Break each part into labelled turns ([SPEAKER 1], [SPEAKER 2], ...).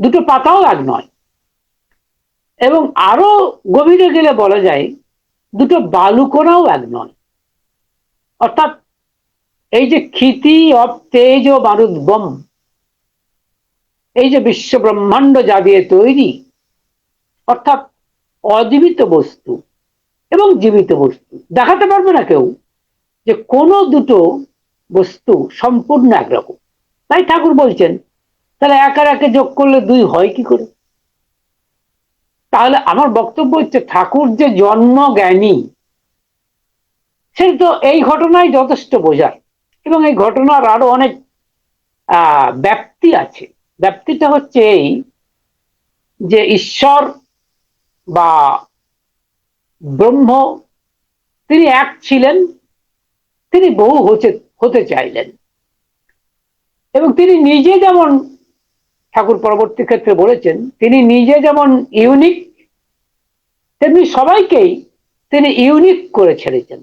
[SPEAKER 1] দুটো পাতাও এক নয়। এবং আরও গভীরে গেলে বলা যায়, দুটো বালুকোনাও এক নয়। অর্থাৎ এই যে ক্ষিতি অব তেজ ও মারুদ্বম এই যে বিশ্ব ব্রহ্মাণ্ড যা দিয়ে তৈরি, অর্থাৎ অজীবিত বস্তু এবং জীবিত বস্তু। দেখাতে পারবে না কেউ যে কোনো দুটো বস্তু সম্পূর্ণ একরকম। তাই ঠাকুর বলছেন তাহলে এক আর একে যোগ করলে দুই হয় কি করে? তাহলে আমার বক্তব্য হচ্ছে ঠাকুর যে জন্ম জ্ঞানী, সেই তো এই ঘটনায় যথেষ্ট বোঝায় এবং এই ঘটনার আরও অনেক ব্যাপ্তি আছে। ব্যাপ্তিটা হচ্ছে এই যে ঈশ্বর বা ব্রহ্ম, তিনি এক ছিলেন, তিনি বহু হতে চাইলেন। এবং তিনি নিজে যেমন ঠাকুর পরবর্তী ক্ষেত্রে বলেছেন, তিনি নিজে যেমন ইউনিক তেমনি সবাইকেই তিনি ইউনিক করে ছেড়েছেন।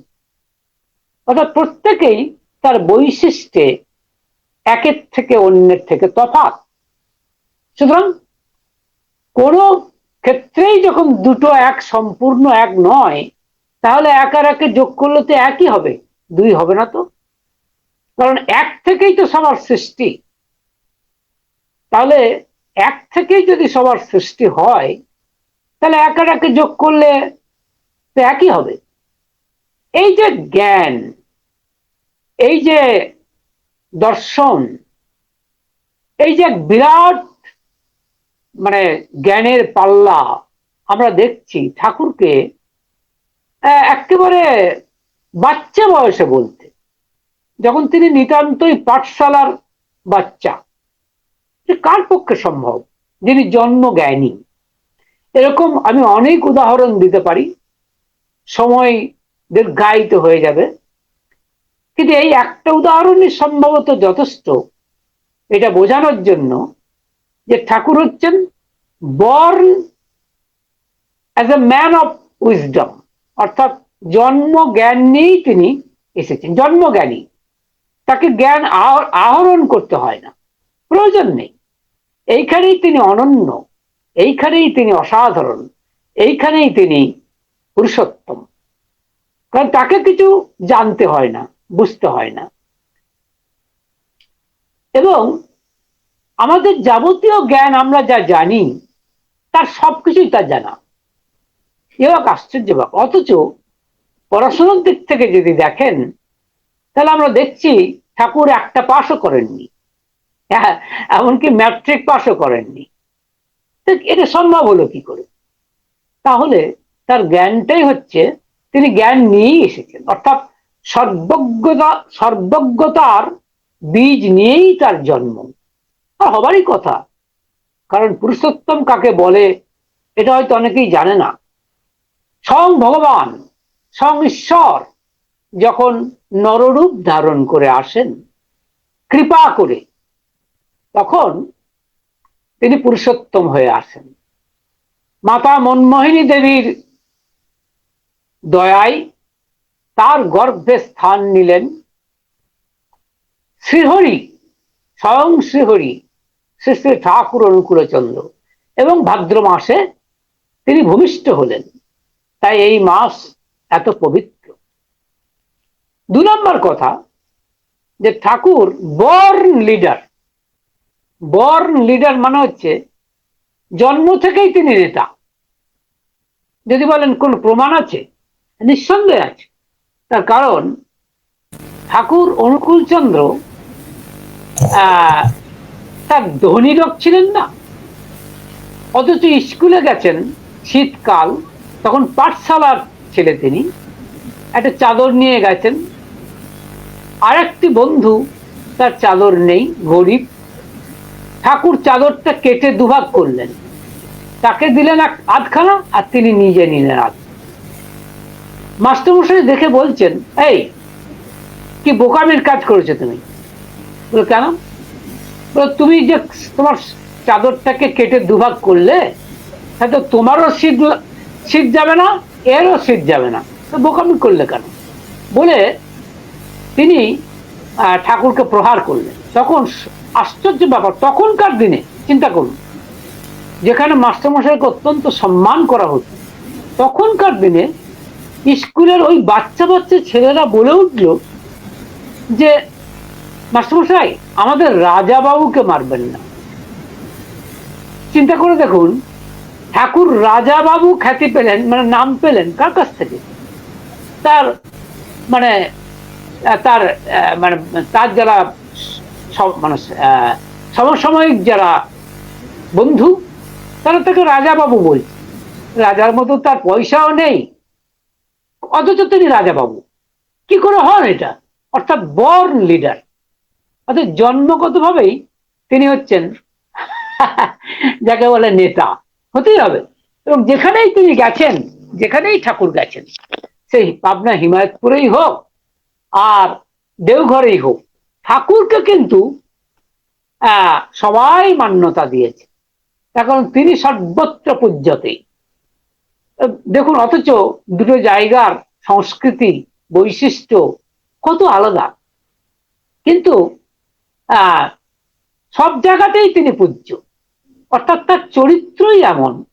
[SPEAKER 1] অর্থাৎ প্রত্যেকেই তার বৈশিষ্ট্যে একের থেকে অন্যের থেকে তফাৎ। সুতরাং কোন ক্ষেত্রেই যখন দুটো এক সম্পূর্ণ এক নয়, তাহলে এক আর একে যোগ করলে তো একই হবে, দুই হবে না তো? কারণ এক থেকেই তো সবার সৃষ্টি। তাহলে এক থেকেই যদি সবার সৃষ্টি হয়, তাহলে এক যোগ করলে তো একই হবে। এই যে জ্ঞান, এই যে দর্শন, এই যে বিরাট মানে জ্ঞানের পাল্লা আমরা দেখছি ঠাকুরকে একেবারে বাচ্চা বয়সে বলতে। যখন তিনি নিতান্তই পাঠশালার বাচ্চা কার পক্ষে সম্ভব? যিনি জন্ম জ্ঞানী এরকম আমি অনেক উদাহরণ দিতে পারি। সময় দীর্ঘায়িত হয়ে যাবে। কিন্তু এই একটা উদাহরণই সম্ভবত যথেষ্ট। এটা বোঝানোর জন্য যে ঠাকুর হচ্ছেন born as a man of wisdom অর্থাৎ জন্ম জ্ঞান নিয়েই তিনি এসেছেন। জন্মজ্ঞানী তাকে জ্ঞান আহ- আহরণ করতে হয় না। প্রয়োজন নেই। এইখানেই তিনি অনন্য, এইখানেই তিনি অসাধারণ, এইখানেই তিনি পুরুষোত্তম। কারণ তাকে কিছু জানতে হয় না, বুঝতে হয় না। এবং আমাদের যাবতীয় জ্ঞান আমরা যা জানি, তার সবকিছুই তার জানা। এবার আশ্চর্য ব্যাপার অথচ পড়াশোনার দিক থেকে যদি দেখেন, তাহলে আমরা দেখছি ঠাকুর একটা পাশও করেননি। এমনকি ম্যাট্রিক পাশও করেননি। এটা সম্ভব হলো কি করে? তাহলে তার জ্ঞানটাই হচ্ছে, তিনি জ্ঞান নিয়েই এসেছেন। অর্থাৎ সর্বজ্ঞতা, সর্বজ্ঞতার বীজ নিয়েই তার জন্ম। আর হবারই কথা, কারণ পুরুষোত্তম কাকে বলে, এটা হয়তো অনেকেই জানে না। স্বয়ং ভগবান, স্বয়ং ঈশ্বর যখন নররূপ ধারণ করে আসেন, কৃপা করে তখন তিনি পুরুষোত্তম হয়ে আসেন। মাতা মনমোহিনী দেবীর দয়ায় তার গর্ভে স্থান নিলেন। শ্রীহরি, স্বয়ং শ্রীহরি, শ্রী শ্রী ঠাকুর অনুকূলচন্দ্র এবং ভাদ্র মাসে তিনি ভূমিষ্ঠ হলেন। তাই এই মাস এত পবিত্র। দু নম্বর কথা, যে Thakur born leader. Born leader মানে হচ্ছে জন্ম থেকেই তিনি নেতা। যদি বলেন কোন প্রমাণ আছে? নিঃসন্দেহে আছে। তার কারণ ঠাকুর অনুকূলচন্দ্র আহ, তার ধনী লোক ছিলেন না। অথচ স্কুলে গেছেন শীতকাল তখন পাঠশালার ছেলে তিনি। একটা চাদর নিয়ে গেছেন। আরেকটি বন্ধু তার চাদর নেই গরিব। ঠাকুর চাদরটা কেটে দুভাগ করলেন। তাকে দিলেন এক আধখানা আর তিনি নিজে নিলেন আধ। মাস্টারমশাই দেখে বলছেন, এই, কি বোকামির কাজ করেছ তুমি? বলে, কেন? তুমি যে তোমার চাদরটাকে কেটে দুভাগ করলে হয়তো তোমারও শীত শীত যাবে না, এরও শীত যাবে না। তো বোকামি করলে কেন? বলে, তিনি ঠাকুরকে প্রহার করলেন। তখন আশ্চর্য ব্যাপার, তখনকার দিনে, চিন্তা করুন, যেখানে মাস্টারমশাইকে অত্যন্ত সম্মান করা হতো, তখনকার দিনে স্কুলের ওই বাচ্চা বাচ্চা ছেলেরা বলে উঠল যে, মাস্টারমশাই, আমাদের রাজা বাবুকে মারবেন না। চিন্তা করে দেখুন, ঠাকুর রাজা বাবু খ্যাতি পেলেন মানে নাম পেলেন কার কাছ থেকে? তার মানে তার মানে তার যারা মানে সমসাময়িক যারা বন্ধু, তারা তাকে রাজা বাবু বলছে রাজার মতো তার পয়সাও নেই। অথচ তিনি রাজা বাবু কি করে হন এটা? অর্থাৎ বর্ন লিডার। অর্থাৎ জন্মগতভাবেই তিনি হচ্ছেন, যাকে বলে নেতা। হতেই হবে। এবং যেখানেই তিনি গেছেন, যেখানেই ঠাকুর গেছেন, সেই পাবনা হিমায়তপুরেই হোক আর দেওঘরেই হোক ঠাকুরকে কিন্তু সবাই মান্যতা দিয়েছে। এখন তিনি সর্বত্র পূজ্যতেই। দেখুন, অথচ দুটো জায়গার সংস্কৃতি, বৈশিষ্ট্য কত আলাদা। কিন্তু সব জায়গাতেই তিনি পূজ্য। অর্থাৎ তার চরিত্রই এমন,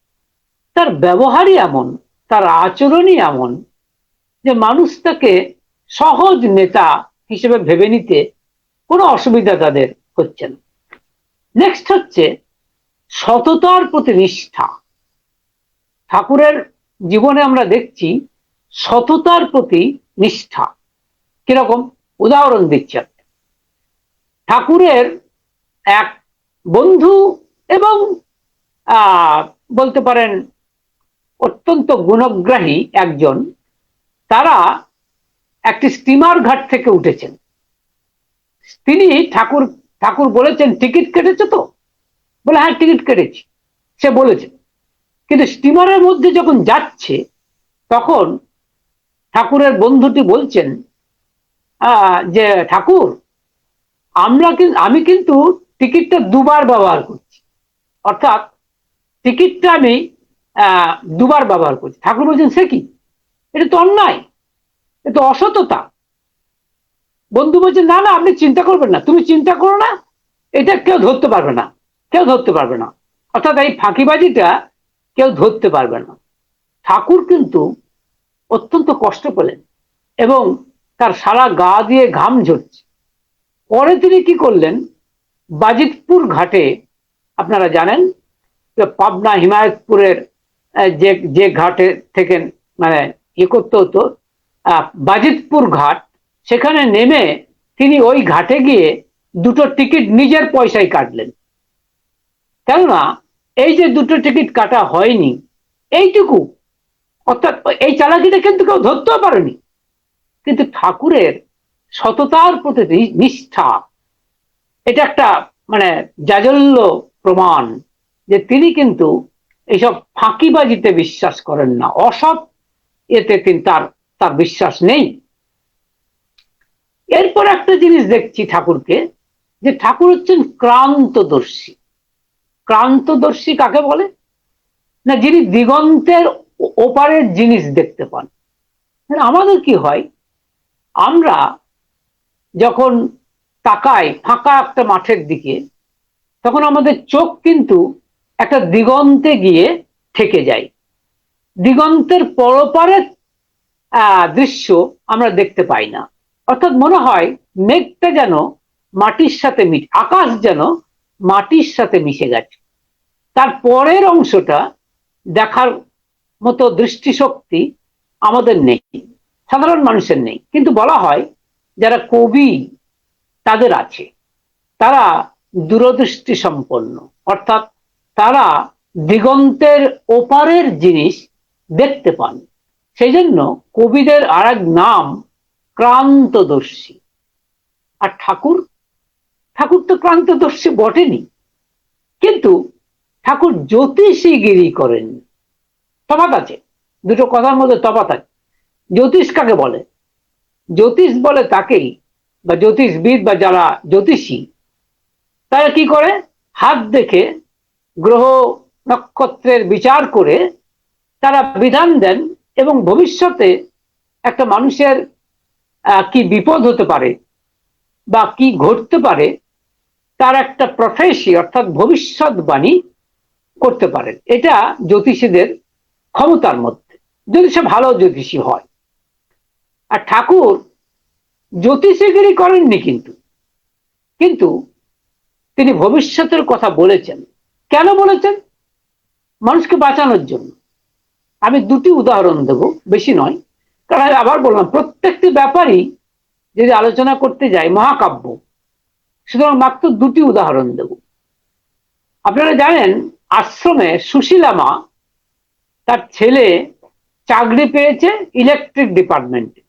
[SPEAKER 1] তার ব্যবহারই এমন, তার আচরণই এমন যে মানুষ তাকে সহজ নেতা হিসেবে ভেবে নিতে কোনো অসুবিধা তাদের হচ্ছে না। নেক্সট হচ্ছে সততার প্রতি নিষ্ঠা ঠাকুরের জীবনে আমরা দেখছি সততার প্রতি নিষ্ঠা কীরকম? উদাহরণ দিচ্ছেন ঠাকুরের এক বন্ধু এবং বলতে পারেন অত্যন্ত গুণগ্রাহী একজন, তারা একটি স্টিমার ঘাট থেকে উঠেছেন। তিনি ঠাকুর ঠাকুর বলেছেন, টিকিট কেটেছো তো? বলে হ্যাঁ টিকিট কেটেছি। সে বলেছে। কিন্তু স্টিমারের মধ্যে যখন যাচ্ছে, তখন ঠাকুরের বন্ধুটি বলছেন যে ঠাকুর, আমরা কিন্তু আমি কিন্তু টিকিটটা দুবার ব্যবহার করছি। অর্থাৎ টিকিটটা আমি দুবার ব্যবহার করছি। ঠাকুর বলছেন, সে কি? এটা তো অন্যায়। এটা তো অসততা। বন্ধু বলছে, না না, আপনি চিন্তা করবেন না। তুমি চিন্তা করো না। এটা কেউ ধরতে পারবে না। কেউ ধরতে পারবে না। অর্থাৎ এই ফাঁকিবাজিটা কেউ ধরতে পারবে না। ঠাকুর কিন্তু অত্যন্ত কষ্ট পেলেন এবং তার সারা গা দিয়ে ঘাম ঝরছে। পরে তিনি কি করলেন? বাজিতপুর ঘাটে, আপনারা জানেন, যে পাবনা হিমায়তপুরের যে যে ঘাটে থেকে মানে ইয়ে করতে হতো বাজিতপুর ঘাট সেখানে নেমে তিনি ওই ঘাটে গিয়ে দুটো টিকিট নিজের পয়সায় কাটলেন। কেননা এই যে দুটো টিকিট কাটা হয়নি, এইটুকু, অর্থাৎ এই চালাকিটা কিন্তু কেউ ধরতেও পারেনি। কিন্তু ঠাকুরের সততার প্রতি নিষ্ঠা, এটা একটা মানে জাজল্য প্রমাণ যে তিনি কিন্তু এইসব ফাঁকিবাজিতে বিশ্বাস করেন না। অসৎ এতে তিনি তার তার বিশ্বাস নেই। এরপর একটা জিনিস দেখছি ঠাকুরকে, যে ঠাকুর হচ্ছেন ক্রান্তদর্শী। ক্রান্তদর্শী কাকে বলে? না, যিনি দিগন্তের ওপারের জিনিস দেখতে পান। মানে আমাদের কি হয়, আমরা যখন তাকাই ফাঁকা একটা মাঠের দিকে, তখন আমাদের চোখ কিন্তু একটা দিগন্তে গিয়ে থেকে যায়। দিগন্তের পরপারের দৃশ্য আমরা দেখতে পাই না। অর্থাৎ মনে হয় মেঘটা যেন মাটির সাথে মিশ, আকাশ যেন মাটির সাথে মিশে গেছে। তার পরের অংশটা দেখার মতো দৃষ্টিশক্তি আমাদের নেই, সাধারণ মানুষের নেই। কিন্তু বলা হয় যারা কবি, তাদের আছে। তারা দূরদৃষ্টি সম্পন্ন, অর্থাৎ তারা দিগন্তের ওপারের জিনিস দেখতে পান। সেই জন্য কবিদের আর নাম ক্রান্তদর্শী। আর ঠাকুর? ঠাকুর তো ক্রান্তদর্শী বটেনি। কিন্তু ঠাকুর জ্যোতিষীগিরি করেন। তফাৎ আছে। দুটো কথার মধ্যে তফাৎ আছে। জ্যোতিষ কাকে বলে? জ্যোতিষ বলে তাকেই, বা জ্যোতিষবিদ বা যারা জ্যোতিষী, তারা কি করে? হাত দেখে গ্রহ নক্ষত্রের বিচার করে তারা বিধান দেন এবং ভবিষ্যতে একটা মানুষের কি বিপদ হতে পারে বা কি ঘটতে পারে, তার একটা প্রফেসি অর্থাৎ ভবিষ্যৎবাণী করতে পারেন। এটা জ্যোতিষীদের ক্ষমতার মধ্যে। যদি সে ভালো জ্যোতিষী হয়। আর ঠাকুর জ্যোতিষীগিরি করেননি কিন্তু। কিন্তু তিনি ভবিষ্যতের কথা বলেছেন। কেন বলেছেন? মানুষকে বাঁচানোর জন্য। আমি দুটি উদাহরণ দেব, বেশি নয়। আমি আবার বললাম, প্রত্যেকটি ব্যাপারই যদি আলোচনা করতে যাই, মহাকাব্য, সুতরাং মাত্র দুটি উদাহরণ দেব। আপনারা জানেন, আশ্রমে সুশীলা মা তার ছেলে চাকরি পেয়েছে ইলেকট্রিক ডিপার্টমেন্টে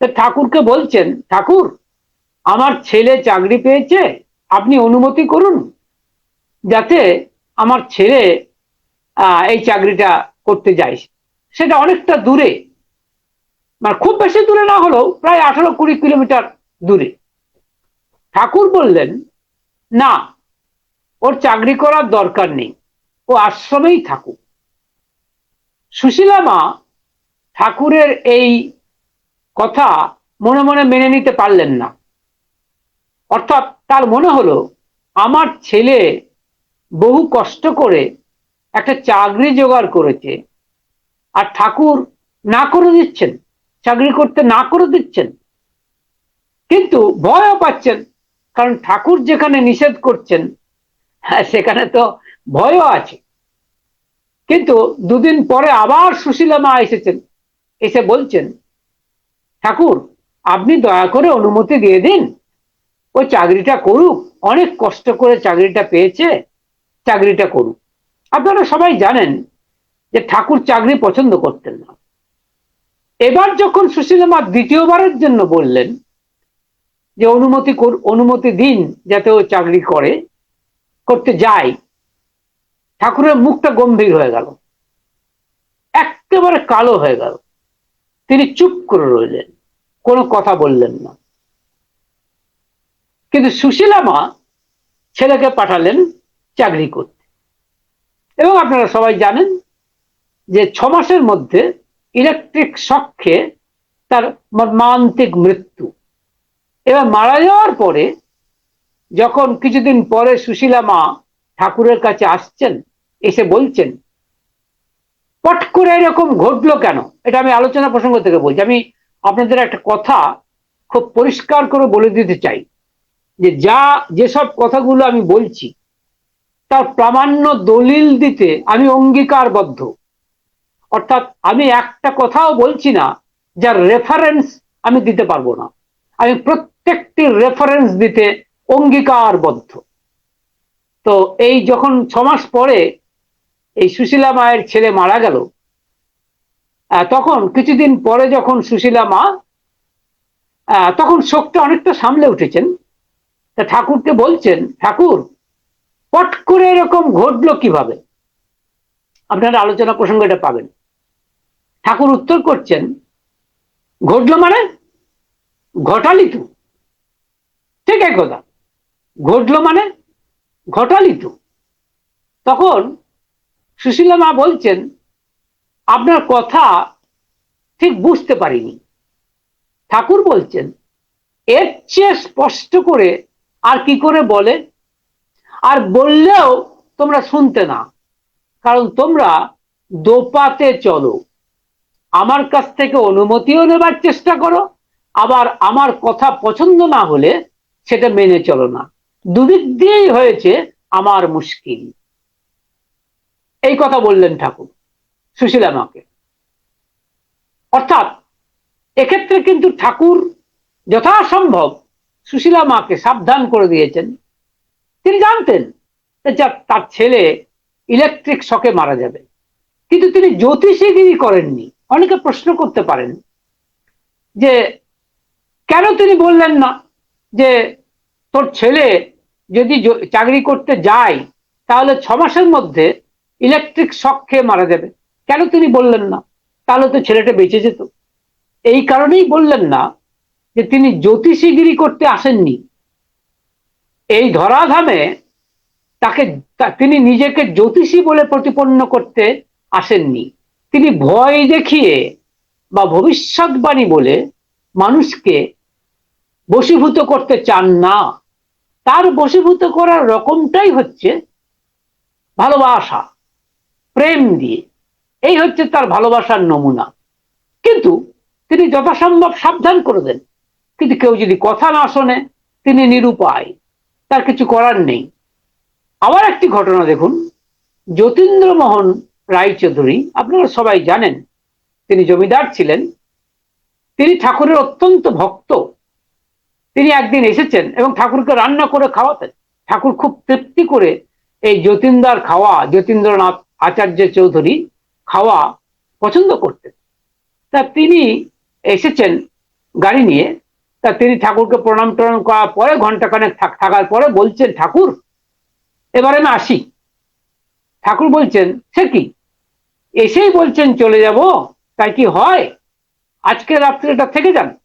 [SPEAKER 1] তা ঠাকুরকে বলছেন, ঠাকুর, আমার ছেলে চাকরি পেয়েছে, আপনি অনুমতি করুন যাতে আমার ছেলে এই চাকরিটা করতে যায়। সেটা অনেকটা দূরে। মানে খুব বেশি দূরে না হলেও প্রায় আঠারো কুড়ি কিলোমিটার দূরে। ঠাকুর বললেন, না, ওর চাকরি করার দরকার নেই। ও আশ্রমেই থাকুক। সুশীলা মা ঠাকুরের এই কথা মনে মনে মেনে নিতে পারলেন না। অর্থাৎ তার মনে হলো, আমার ছেলে বহু কষ্ট করে একটা চাকরি জোগাড় করেছে, আর ঠাকুর না করে দিচ্ছেন। চাকরি করতে না করে দিচ্ছেন। কিন্তু ভয়ও পাচ্ছেন, কারণ ঠাকুর যেখানে নিষেধ করছেন হ্যাঁ সেখানে তো ভয়ও আছে। কিন্তু দুদিন পরে আবার সুশীলা মা এসেছেন, এসে বলছেন, ঠাকুর, আপনি দয়া করে অনুমতি দিয়ে দিন। ও চাকরিটা করুক, অনেক কষ্ট করে চাকরিটা পেয়েছে, চাকরিটা করুক। আপনারা সবাই জানেন যে ঠাকুর চাকরি পছন্দ করতেন না। এবার যখন সুশীলা মা দ্বিতীয়বারের জন্য বললেন যে অনুমতি অনুমতি দিন যাতে ও চাকরি করে, করতে যায়, ঠাকুরের মুখটা গম্ভীর হয়ে গেল। একেবারে কালো হয়ে গেল। তিনি চুপ করে রইলেন, কোনো কথা বললেন না। কিন্তু সুশীলা মা ছেলেকে পাঠালেন চাকরি করতে। এবং আপনারা সবাই জানেন যে ছ মাসের মধ্যে ইলেকট্রিক শখে তার মর্মান্তিক মৃত্যু। এবার মারা যাওয়ার পরে যখন কিছুদিন পরে সুশীলা মা ঠাকুরের কাছে আসছেন, এসে বলছেন, পট করে এরকম ঘটলো কেন? এটা আমি আলোচনা প্রসঙ্গ থেকে বলছি। আমি আপনাদের একটা কথা খুব পরিষ্কার করে বলে দিতে চাই, যে যা, যেসব কথাগুলো আমি বলছি, তার প্রামাণ্য দলিল দিতে আমি অঙ্গীকারবদ্ধ। অর্থাৎ আমি একটা কথাও বলছি না, যার রেফারেন্স আমি দিতে পারব না। আমি প্রত্যেকটি রেফারেন্স দিতে অঙ্গীকারবদ্ধ। তো এই যখন ছমাস পরে এই সুশীলা মায়ের ছেলে মারা গেল তখন কিছুদিন পরে যখন সুশীলা মা তখন শোকটা অনেকটা সামলে উঠেছেন। তা ঠাকুরকে বলছেন, ঠাকুর, পট করে এরকম ঘটলো কীভাবে? আপনারা আলোচনা প্রসঙ্গ এটা পাবেন। ঠাকুর উত্তর করছেন, ঘটলো মানে? ঘটালি তু। ঠিক এক কথা। ঘটলো মানে? ঘটালি তু। তখন সুশীলা মা বলছেন, আপনার কথা ঠিক বুঝতে পারিনি। ঠাকুর বলছেন, এর চেয়ে স্পষ্ট করে আর কি করে বলে? আর বললেও তোমরা শুনতে না, কারণ তোমরা দোপাতে চলো। আমার কাছ থেকে অনুমতিও নেবার চেষ্টা করো। আবার আমার কথা পছন্দ না হলে সেটা মেনে চলো না। দুদিক দিয়েই হয়েছে আমার মুশকিল। এই কথা বললেন ঠাকুর, সুশীলা মাকে। অর্থাৎ এক্ষেত্রে কিন্তু ঠাকুর যথাসম্ভব সুশীলা মাকে সাবধান করে দিয়েছেন। তিনি জানতেন তার ছেলে ইলেকট্রিক শকে মারা যাবে। কিন্তু তিনি জ্যোতিষীগিরি করেননি। অনেকে প্রশ্ন করতে পারেন যে, কেন তিনি বললেন না যে, তোর ছেলে যদি চাকরি করতে যায়, তাহলে ছ মাসের মধ্যে ইলেকট্রিক শক খেয়ে মারা যাবে। কেন তিনি বললেন না? তাহলে তো ছেলেটা বেঁচে যেত। এই কারণেই বললেন না যে, তিনি জ্যোতিষীগিরি করতে আসেননি। এই ধরাধামে তাকে তিনি নিজেকে জ্যোতিষী বলে প্রতিপন্ন করতে আসেননি। তিনি ভয় দেখিয়ে বা ভবিষ্যৎবাণী বলে মানুষকে বশীভূত করতে চান না। তার বশীভূত করার রকমটাই হচ্ছে ভালোবাসা, প্রেম দিয়ে। এই হচ্ছে তার ভালোবাসার নমুনা। কিন্তু তিনি যথাসম্ভব সাবধান করে দেন। কিন্তু কেউ যদি কথা না শোনে, তিনি নিরুপায়। তার কিছু করার নেই। আবার একটি ঘটনা দেখুন। যতীন্দ্রমোহন রায়চৌধুরী আপনারা সবাই জানেন, তিনি জমিদার ছিলেন। তিনি ঠাকুরের অত্যন্ত ভক্ত। তিনি একদিন এসেছেন এবং ঠাকুরকে রান্না করে খাওয়াতেন। ঠাকুর খুব তৃপ্তি করে এই যতীন্দার খাওয়া, যতীন্দ্রনাথ আচার্য চৌধুরী খাওয়া পছন্দ করতেন। তা তিনি এসেছেন গাড়ি নিয়ে। তা তিনি ঠাকুরকে প্রণাম টনাম করার পরে ঘন্টাখানেক থাকার পরে বলছেন, ঠাকুর, এবারে আমি আসি। ঠাকুর বলছেন, সে কি? এসেই বলছেন, চলে যাব? তাই কি হয়? আজকে রাত্রিটা থেকে যান।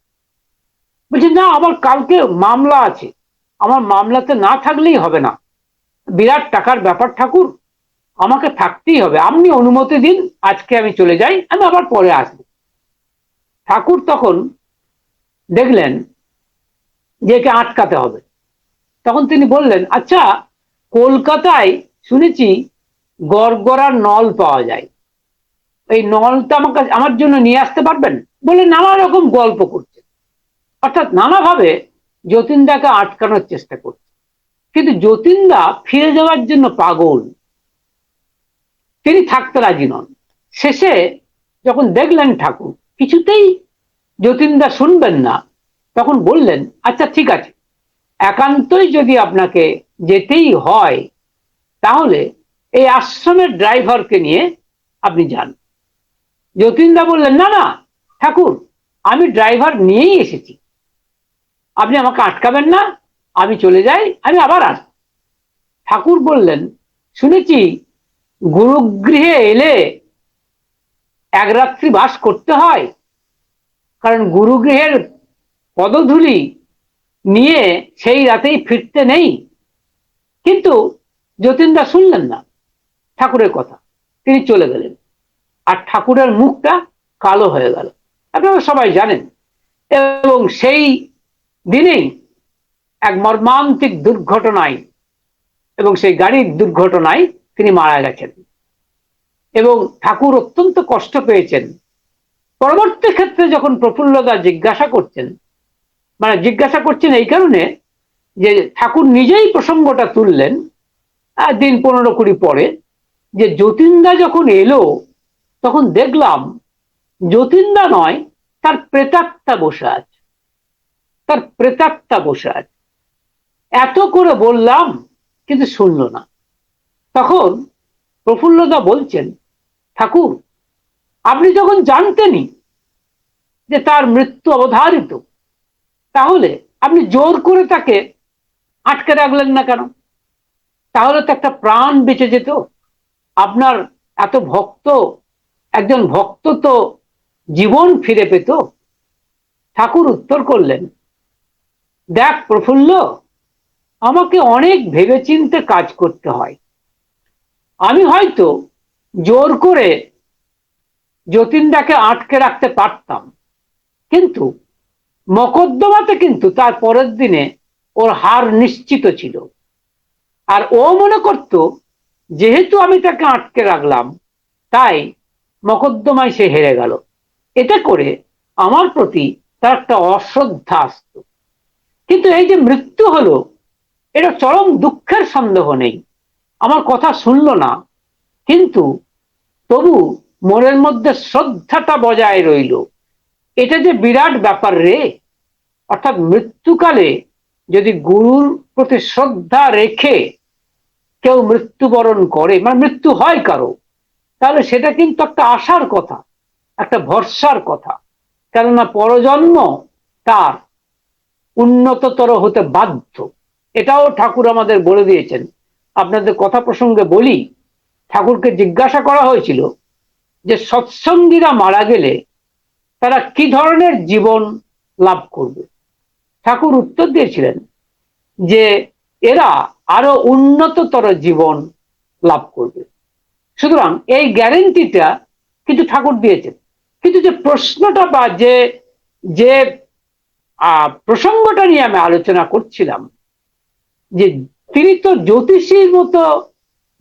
[SPEAKER 1] বলছি, না, আমার কালকে মামলা আছে। আমার মামলাতে না থাকলেই হবে না। বিরাট টাকার ব্যাপার, ঠাকুর। আমাকে থাকতেই হবে। আপনি অনুমতি দিন, আজকে আমি চলে যাই, আমি আবার পরে আসব। ঠাকুর তখন দেখলেন যে একে আটকাতে হবে। তখন তিনি বললেন আচ্ছা কলকাতায় শুনেছি গড়গড়ার নল পাওয়া যায়। এই নলটা আমাকে আমার জন্য নিয়ে আসতে পারবেন? বলে নানা রকম গল্প করছে। অর্থাৎ নানাভাবে যতীনদাকে আটকানোর চেষ্টা করছে। কিন্তু যতীনদা ফিরে যাওয়ার জন্য পাগল। তিনি থাকতে রাজি নন। শেষে যখন দেখলেন ঠাকুর, কিছুতেই যতীনদা শুনবেন না, তখন বললেন আচ্ছা ঠিক আছে। একান্তই যদি আপনাকে যেতেই হয়, তাহলে এই আশ্রমের ড্রাইভারকে নিয়ে আপনি যান। যতীনদা বললেন, না না, ঠাকুর, আমি ড্রাইভার নিয়েই এসেছি। আপনি আমাকে আটকাবেন না, আমি চলে যাই, আমি আবার আস ঠাকুর বললেন, শুনেছি গুরুগৃহে এলে এক রাত্রি বাস করতে হয়, কারণ গুরুগৃহের পদধূলি নিয়ে সেই রাতেই ফিরতে নেই। কিন্তু যতীনদা শুনলেন না ঠাকুরের কথা, তিনি চলে গেলেন। আর ঠাকুরের মুখটা কালো হয়ে গেল। আপনারা সবাই জানেন। এবং সেই দিনেই এক মর্মান্তিক দুর্ঘটনায় এবং সেই গাড়ির দুর্ঘটনায় তিনি মারা গেছেন। এবং ঠাকুর অত্যন্ত কষ্ট পেয়েছেন। পরবর্তী ক্ষেত্রে যখন প্রফুল্লদা জিজ্ঞাসা করছেন মানে জিজ্ঞাসা করছেন এই কারণে যে ঠাকুর নিজেই প্রসঙ্গটা তুললেন দিন পনেরো কুড়ি পরে যে যতীনদা যখন এলো তখন দেখলাম যতীনদা নয়, তার প্রেতাত্মা বসে আছে। তার প্রেতাত্মা বসে আছে। এত করে বললাম, কিন্তু শুনল না। তখন প্রফুল্লদা বলছেন, ঠাকুর, আপনি যখন জানতেনই যে তার মৃত্যু অবধারিত, তাহলে আপনি জোর করে তাকে আটকে রাখলেন না কেন? তাহলে তো একটা প্রাণ বেঁচে যেত। আপনার এত ভক্ত একজন ভক্ত তো জীবন ফিরে পেত। ঠাকুর উত্তর করলেন, দেখ প্রফুল্ল, আমাকে অনেক ভেবেচিন্তে কাজ করতে হয়। আমি হয়তো জোর করে যতীনদাকে আটকে রাখতে পারতাম, কিন্তু মকদ্দমাতে কিন্তু তার পরের দিনে ওর হার নিশ্চিত ছিল। আর ও মনে করত, যেহেতু আমি তাকে আটকে রাখলাম, তাই মকদ্দমায় সে হেরে গেল। এটা করে আমার প্রতি তার একটা অশ্রদ্ধা আসত। কিন্তু এই যে মৃত্যু হলো, এটা চরম দুঃখের সন্দেহ নেই। আমার কথা শুনল না, কিন্তু তবু মনের মধ্যে শ্রদ্ধাটা বজায় রইল। এটা যে বিরাট ব্যাপার রে! অর্থাৎ মৃত্যুকালে যদি গুরুর প্রতি শ্রদ্ধা রেখে কেউ মৃত্যুবরণ করে মানে মৃত্যু হয় কারও তাহলে সেটা কিন্তু একটা আশার কথা, একটা ভরসার কথা। কেননা পরজন্ম তার উন্নততর হতে বাধ্য। এটাও ঠাকুর আমাদের বলে দিয়েছেন। আপনাদের কথা প্রসঙ্গে বলি, ঠাকুরকে জিজ্ঞাসা করা হয়েছিল যে সৎসঙ্গীরা মারা গেলে তারা কি ধরনের জীবন লাভ করবে? ঠাকুর উত্তর দিয়েছিলেন যে এরা আরও উন্নততর জীবন লাভ করবে। সুতরাং এই গ্যারেন্টিটা কিন্তু ঠাকুর দিয়েছেন। কিন্তু যে প্রশ্নটা বা যে যে প্রসঙ্গটা নিয়ে আমি আলোচনা করছিলাম, যে তিনি তো জ্যোতিষীর মতো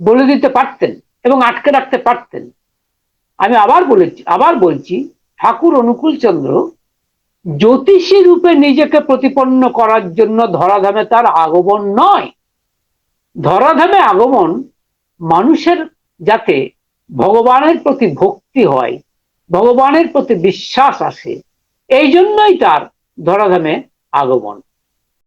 [SPEAKER 1] বলে দিতে পারতেন এবং আটকে রাখতে পারতেন। আমি আবার বলেছি, আবার বলছি, ঠাকুর অনুকূল চন্দ্র জ্যোতিষী রূপে নিজেকে প্রতিপন্ন করার জন্য ধরাধামে তার আগমন নয়। ধরাধামে আগমন মানুষের যাতে ভগবানের প্রতি ভক্তি হয় ভগবানের প্রতি বিশ্বাস আসে এই জন্যই তার ধরাধামে আগমন।